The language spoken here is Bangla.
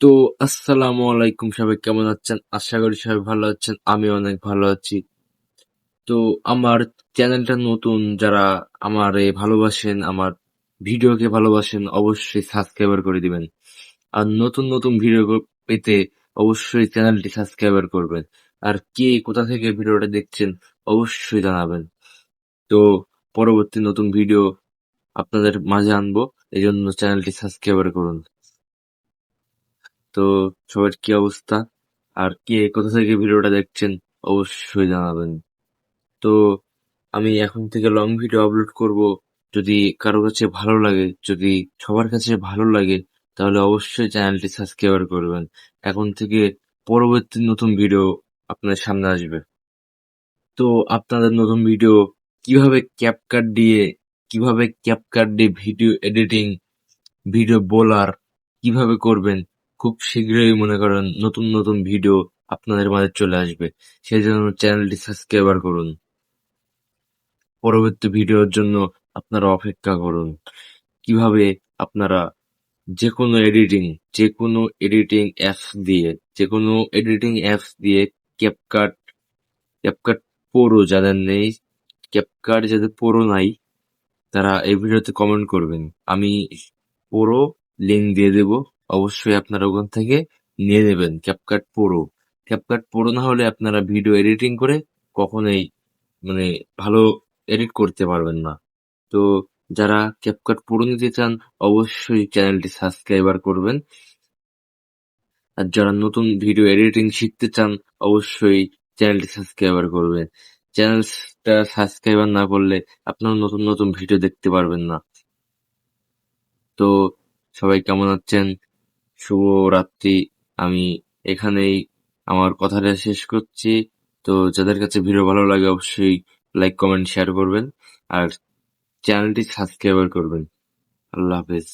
তো আসসালামু আলাইকুম, সবাই কেমন আছেন? আশা করি সবাই ভালো আছেন আমি অনেক ভালো আছি। তো আমার চ্যানেলটা নতুন, যারা আমার ভালোবাসেন, আমার ভিডিওকে ভালোবাসেন, অবশ্যই সাবস্ক্রাইবার করে দিবেন। আর নতুন নতুন ভিডিও পেতে অবশ্যই চ্যানেলটি সাবস্ক্রাইবার করবেন। আর কে কোথা থেকে ভিডিওটা দেখছেন, অবশ্যই জানাবেন। তো পরবর্তী নতুন ভিডিও আপনাদের মাঝে আনব এই জন্য চ্যানেলটি সাবস্ক্রাইবার করুন। তো সবার কি অবস্থা? আর কে কোথা থেকে ভিডিওটা দেখছেন অবশ্যই জানাবেন। তো আমি এখন থেকে লং ভিডিও আপলোড করব। যদি কারও কাছে ভালো লাগে, যদি সবার কাছে ভালো লাগে, তাহলে অবশ্যই চ্যানেলটি সাবস্ক্রাইবার করবেন। এখন থেকে পরবর্তী নতুন ভিডিও আপনার সামনে আসবে। তো আপনাদের নতুন ভিডিও কীভাবে ক্যাপকাট দিয়ে, কীভাবে ক্যাপকাট দিয়ে ভিডিও এডিটিং ভিডিও বোলার কীভাবে করবেন খুব শীঘ্রই মনে করেন নতুন নতুন ভিডিও আপনাদের মাঝে চলে আসবে। সেই জন্য চ্যানেলটি সাবস্ক্রাইবার করুন। পরবর্তী ভিডিওর জন্য আপনারা অপেক্ষা করুন। কীভাবে আপনারা যে কোনো এডিটিং যে কোনো এডিটিং অ্যাপস দিয়ে যে কোনো এডিটিং অ্যাপস দিয়ে ক্যাপকাট ক্যাপকাট প্রো যাদের নেই ক্যাপকাট যাদের প্রো নাই, তারা এই ভিডিওতে কমেন্ট করবেন। আমি প্রো লিঙ্ক দিয়ে দেব। অবশ্যই আপনারা ওখান থেকে নিয়ে নেবেন ক্যাপকাট প্রো ক্যাপকাট প্রো না হলে আপনারা ভিডিও এডিটিং করে কখনোই মানে ভালো এডিট করতে পারবেন না। তো যারা ক্যাপকাট প্রো নিতে চান, অবশ্যই চ্যানেলটি সাবস্ক্রাইবার করবেন। আর যারা নতুন ভিডিও এডিটিং শিখতে চান, অবশ্যই চ্যানেলটি সাবস্ক্রাইবার করবেন। চ্যানেলটা সাবস্ক্রাইবার না করলে আপনারা নতুন নতুন ভিডিও দেখতে পারবেন না। তো সবাই কেমন আছেন? শুভ রাত্রি। আমি এখানেই আমার কথাটা শেষ করছি। তো যাদের কাছে ভিডিও ভালো লাগে, অবশ্যই লাইক কমেন্ট শেয়ার করবেন। আর চ্যানেলটি সাবস্ক্রাইব করবেন। আল্লাহ হাফেজ।